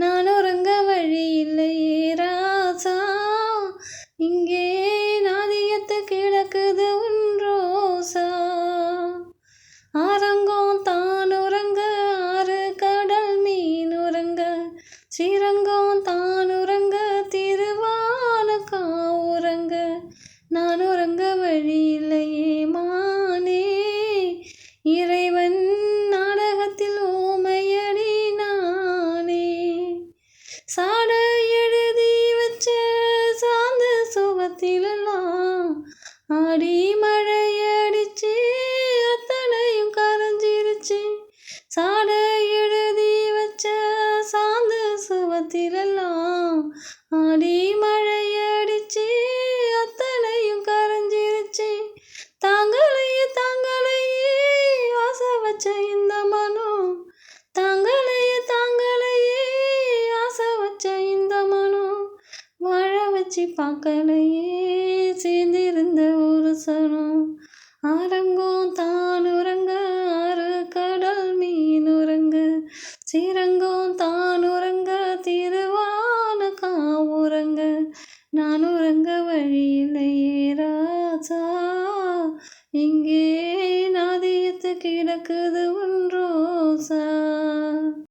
நான் உறங்க வழி இல்லையே ராசா. இங்கே நாதியத்து கிடக்குது உன் ரோசா. ஆரங்கம் தான் உறங்க ஆறு கடல் மீன் உறங்க. ஸ்ரீரங்கம் தான் உறங்க திருவானக்கா உறங்க. நான் உறங்க வழி இல்லையே மா. சாட எழுதி வச்ச சாந்த சுகத்திலெல்லாம் ஆடி மழையடிச்சு அத்தனையும் கரைஞ்சிருச்சு. சாட எழுதி வச்ச சாந்த சுகத்திலெல்லாம் ஆடி மழையடிச்சு அத்தனையும் கரைஞ்சிருச்சு. தாங்களையே தாங்களையே ஆசை வச்ச இந்த வாழ வச்சு பார்க்கலையே. சேர்ந்திருந்த ஒரு சனம். ஆரங்கும் தான் உறங்க ஆறு கடல் மீன் உறங்க. சீரங்கம் தான் உறங்க திருவான கா உறங்க. நான் உறங்க வழி இல்லையே இங்கே நாதியத்து கிடக்குது ஒன்றோசா